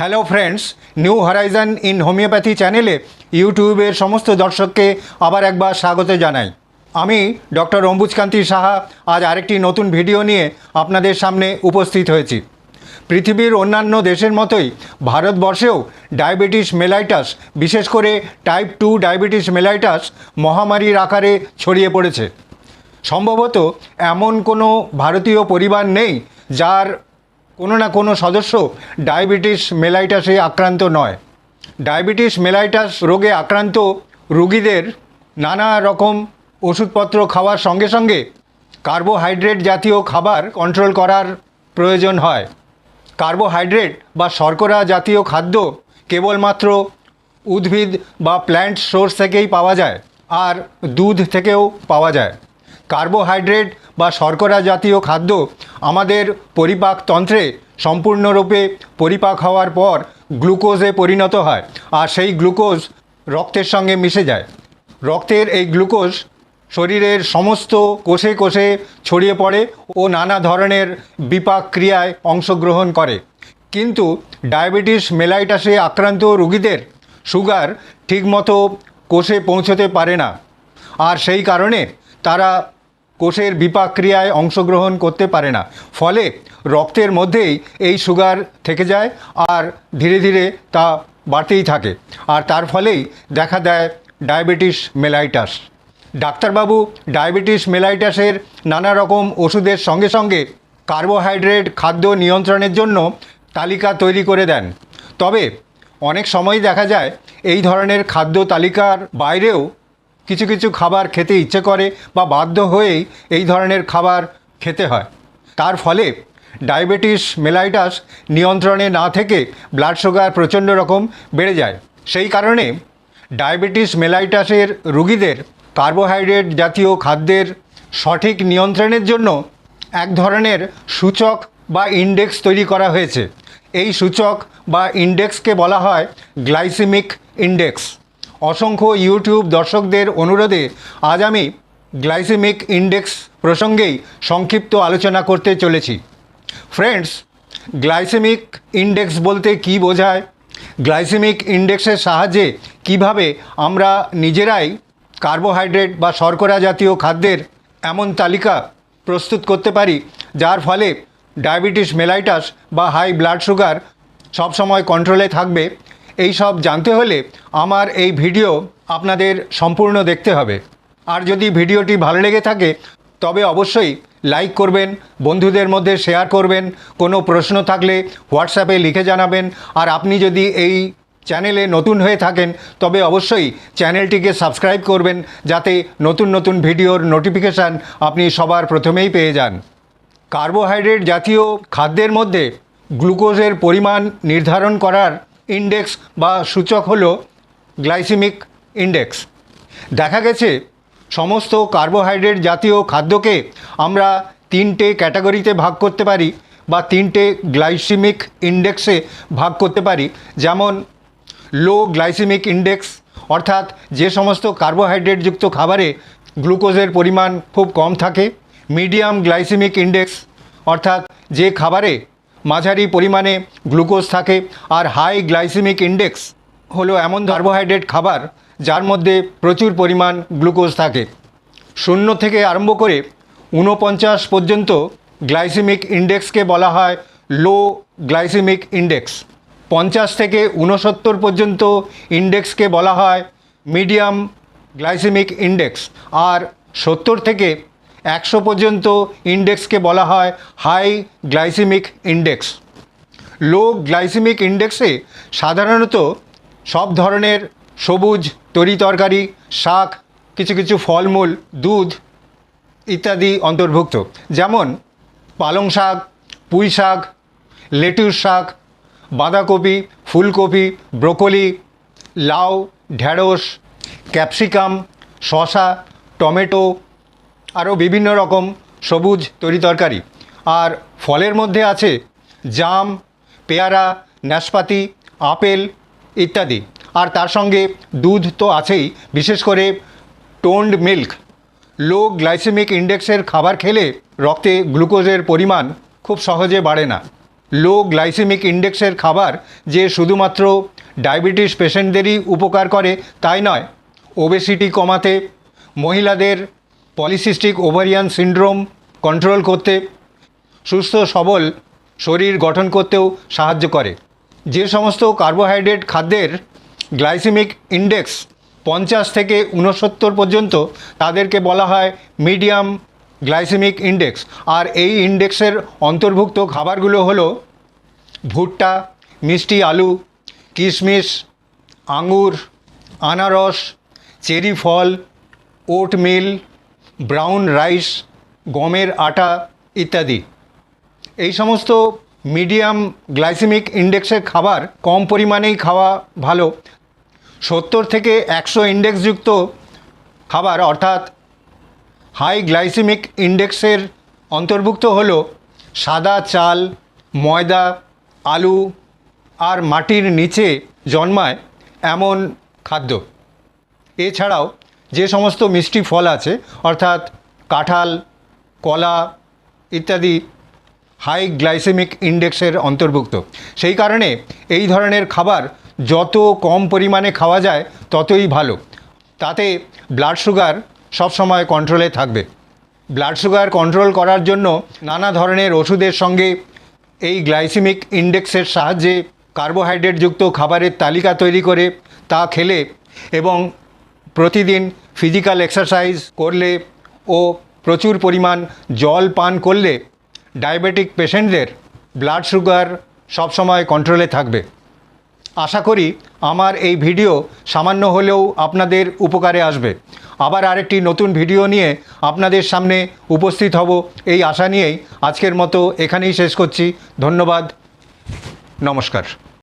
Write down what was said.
Hello friends New Horizon in homeopathy চ্যানেলে ইউটিউবের সমস্ত দর্শককে আবার একবার স্বাগত জানাই। আমি ডক্টর অম্বুজকান্তি সাহা আজ আরেকটি নতুন ভিডিও নিয়ে আপনাদের সামনে উপস্থিত হয়েছি। পৃথিবীর অন্যান্য দেশের মতোই ভারতবর্ষেও ডায়াবেটিস মেলাইটাস, বিশেষ করে টাইপ টু ডায়াবেটিস মেলাইটাস মহামারীর আকারে ছড়িয়ে পড়েছে। সম্ভবত এমন কোনো ভারতীয় পরিবার নেই যার কোনো না কোনো সদস্য ডায়াবেটিস মেলাইটাসে আক্রান্ত নয়। ডায়াবেটিস মেলাইটাস রোগে আক্রান্ত রুগীদের নানা রকম ওষুধপত্র খাওয়ার সঙ্গে সঙ্গে কার্বোহাইড্রেট জাতীয় খাবার কন্ট্রোল করার প্রয়োজন হয়। কার্বোহাইড্রেট বা শর্করা জাতীয় খাদ্য কেবলমাত্র উদ্ভিদ বা প্ল্যান্ট সোর্স থেকেই পাওয়া যায়, আর দুধ থেকেও পাওয়া যায়। কার্বোহাইড্রেট বা শর্করা জাতীয় খাদ্য আমাদের পরিপাক তন্ত্রে সম্পূর্ণরূপে পরিপাক হওয়ার পর গ্লুকোজে পরিণত হয় আর সেই গ্লুকোজ রক্তের সঙ্গে মিশে যায়। রক্তের এই গ্লুকোজ শরীরের সমস্ত কোষে কোষে ছড়িয়ে পড়ে ও নানা ধরনের বিপাক ক্রিয়ায় অংশগ্রহণ করে। কিন্তু ডায়াবেটিস, মেলাইটাসে আক্রান্ত রুগীদের সুগার ঠিকমতো কোষে পৌঁছতে পারে না। আর সেই কারণে তারা কোষের বিপাক ক্রিয়ায় অংশগ্রহণ করতে পারে না। ফলে রক্তের মধ্যেই এই সুগার থেকে যায় আর ধীরে ধীরে তা বাড়তেই থাকে। আর তার ফলেই দেখা দেয় ডায়াবেটিস মেলাইটাস। ডাক্তারবাবু, ডায়াবেটিস মেলাইটাসের নানা রকম ওষুধের সঙ্গে সঙ্গে কার্বোহাইড্রেট খাদ্য নিয়ন্ত্রণের জন্য তালিকা তৈরি করে দেন। তবে অনেক সময় দেখা যায় এই ধরনের খাদ্য তালিকার বাইরেও কিছু কিছু খাবার খেতে ইচ্ছে করে বা বাধ্য হয়েই এই ধরনের খাবার খেতে হয়। তার ফলে ডায়াবেটিস মেলাইটাস নিয়ন্ত্রণে না থেকে ব্লাড সুগার প্রচণ্ড রকম বেড়ে যায়। সেই কারণে ডায়াবেটিস মেলাইটাসের রুগীদের কার্বোহাইড্রেট জাতীয় খাদ্যের সঠিক নিয়ন্ত্রণের জন্য এক ধরনের সূচক বা ইন্ডেক্স তৈরি করা হয়েছে। এই সূচক বা ইন্ডেক্সকে বলা হয় গ্লাইসেমিক ইন্ডেক্স। অসংখ্য ইউটিউব দর্শকদের অনুরোধে আজ আমি গ্লাইসেমিক ইন্ডেক্স প্রসঙ্গেই সংক্ষিপ্ত আলোচনা করতে চলেছি। ফ্রেন্ডস, গ্লাইসেমিক ইন্ডেক্স বলতে কি বোঝায়? গ্লাইসেমিক ইন্ডেক্সের সাহায্যে কীভাবে আমরা নিজেরাই কার্বোহাইড্রেট বা শর্করা জাতীয় খাদ্যের এমন তালিকা প্রস্তুত করতে পারি, যার ফলে ডায়াবেটিস, মেলাইটাস বা হাই ব্লাড সুগার সবসময় কন্ট্রোলে থাকবে এই সব জানতে হলে আমার এই ভিডিও আপনাদের সম্পূর্ণ দেখতে হবে। আর যদি ভিডিওটি ভালো লেগে থাকে, তবে অবশ্যই লাইক করবেন, বন্ধুদের মধ্যে শেয়ার করবেন, কোনো প্রশ্ন থাকলে হোয়াটসঅ্যাপে লিখে জানাবেন। আর আপনি যদি এই চ্যানেলে নতুন হয়ে থাকেন, তবে অবশ্যই চ্যানেলটিকে সাবস্ক্রাইব করবেন, যাতে নতুন নতুন ভিডিওর নোটিফিকেশান আপনি সবার প্রথমেই পেয়ে যান। কার্বোহাইড্রেট জাতীয় খাদ্যের মধ্যে গ্লুকোজের পরিমাণ নির্ধারণ করার ইন্ডেক্স বা সূচক হল গ্লাইসেমিক ইন্ডেক্স। দেখা গেছে, সমস্ত কার্বোহাইড্রেট জাতীয় খাদ্যকে আমরা তিনটে ক্যাটাগরিতে ভাগ করতে পারি বা তিনটে গ্লাইসেমিক ইন্ডেক্সে ভাগ করতে পারি। যেমন, লো গ্লাইসেমিক ইন্ডেক্স, অর্থাৎ যে সমস্ত কার্বোহাইড্রেটযুক্ত খাবারে গ্লুকোজের পরিমাণ খুব কম থাকে। মিডিয়াম গ্লাইসেমিক ইন্ডেক্স, অর্থাৎ যে খাবারে মাঝারি পরিমাণে গ্লুকোজ থাকে আর হাই গ্লাইসেমিক ইন্ডেক্স হলো এমন কার্বোহাইড্রেট খাবার যার মধ্যে প্রচুর পরিমাণ গ্লুকোজ থাকে। শূন্য থেকে আরম্ভ করে ঊনপঞ্চাশ পর্যন্ত গ্লাইসেমিক ইন্ডেক্সকে বলা হয় লো গ্লাইসেমিক ইন্ডেক্স। পঞ্চাশ থেকে ঊনসত্তর পর্যন্ত ইন্ডেক্সকে বলা হয় মিডিয়াম গ্লাইসেমিক ইন্ডেক্স। আর সত্তর থেকে একশো পর্যন্ত ইন্ডেক্সকে বলা হয় high glycemic index. Low glycemic ইন্ডেক্সে সাধারণত সব ধরনের সবুজ, তরি তরকারি, শাক, কিছু কিছু ফলমূল, দুধ ইত্যাদি অন্তর্ভুক্ত। যেমন পালং শাক, পুঁই শাক, লেটুস শাক, বাঁধাকপি, ফুলকপি, ব্রোকলি, লাউ, ঢ্যাঁড়স, ক্যাপসিকাম, শসা, টমেটো আরও বিভিন্ন রকম সবুজ তরিতরকারি আর ফলের মধ্যে আছে জাম, পেয়ারা, নাশপাতি, আপেল ইত্যাদি। আর তার সঙ্গে দুধ তো আছেই, বিশেষ করে টোন্ড মিল্ক। লো গ্লাইসেমিক ইন্ডেক্সের খাবার খেলে রক্তে গ্লুকোজের পরিমাণ খুব সহজে বাড়ে না। লো গ্লাইসেমিক ইন্ডেক্সের খাবার যে শুধুমাত্র ডায়াবেটিস পেশেন্টদেরই উপকার করে, তাই নয়। ওবেসিটি কমাতে, মহিলাদের পলিসিস্টিক ওভারিয়ান সিন্ড্রোম কন্ট্রোল করতে সুস্থ, সবল শরীর গঠন করতেও সাহায্য করে। যে সমস্ত কার্বোহাইড্রেট খাদ্যের গ্লাইসেমিক ইন্ডেক্স পঞ্চাশ থেকে ঊনসত্তর পর্যন্ত তাদেরকে বলা হয় মিডিয়াম গ্লাইসেমিক ইন্ডেক্স। আর এই ইন্ডেক্সের অন্তর্ভুক্ত খাবারগুলো হলো ভুট্টা, মিষ্টি আলু, কিশমিশ আঙুর আনারস, চেরি ফল, ওটমিল ব্রাউন রাইস, গমের আটা ইত্যাদি। এই সমস্ত মিডিয়াম গ্লাইসেমিক ইন্ডেক্সের খাবার কম পরিমাণেই খাওয়া ভালো। সত্তর থেকে একশো ইন্ডেক্সযুক্ত খাবার, অর্থাৎ হাই গ্লাইসেমিক ইন্ডেক্সের অন্তর্ভুক্ত হলো সাদা চাল, ময়দা, আলু আর মাটির নিচে জন্মায় এমন খাদ্য। এছাড়াও যে সমস্ত মিষ্টি ফল আছে, অর্থাৎ কাঁঠাল, কলা ইত্যাদি হাই গ্লাইসেমিক ইন্ডেক্সের অন্তর্ভুক্ত। সেই কারণে এই ধরনের খাবার যত কম পরিমাণে খাওয়া যায়, ততই ভালো। তাতে ব্লাড সুগার সবসময় কন্ট্রোলে থাকবে। ব্লাড সুগার কন্ট্রোল করার জন্য নানা ধরনের ওষুধের সঙ্গে এই গ্লাইসেমিক ইন্ডেক্সের সাহায্যে কার্বোহাইড্রেটযুক্ত খাবারের তালিকা তৈরি করে তা খেলে এবং প্রতিদিন ফিজিক্যাল এক্সারসাইজ করলে ও প্রচুর পরিমাণ জল পান করলে ডায়াবেটিক পেশেন্টদের ব্লাড সুগার সবসময় কন্ট্রোলে থাকবে। আশা করি আমার এই ভিডিও সামান্য হলেও আপনাদের উপকারে আসবে। আবার আরেকটি নতুন ভিডিও নিয়ে আপনাদের সামনে উপস্থিত হব এই আশা নিয়েই আজকের মতো এখানেই শেষ করছি। ধন্যবাদ। নমস্কার।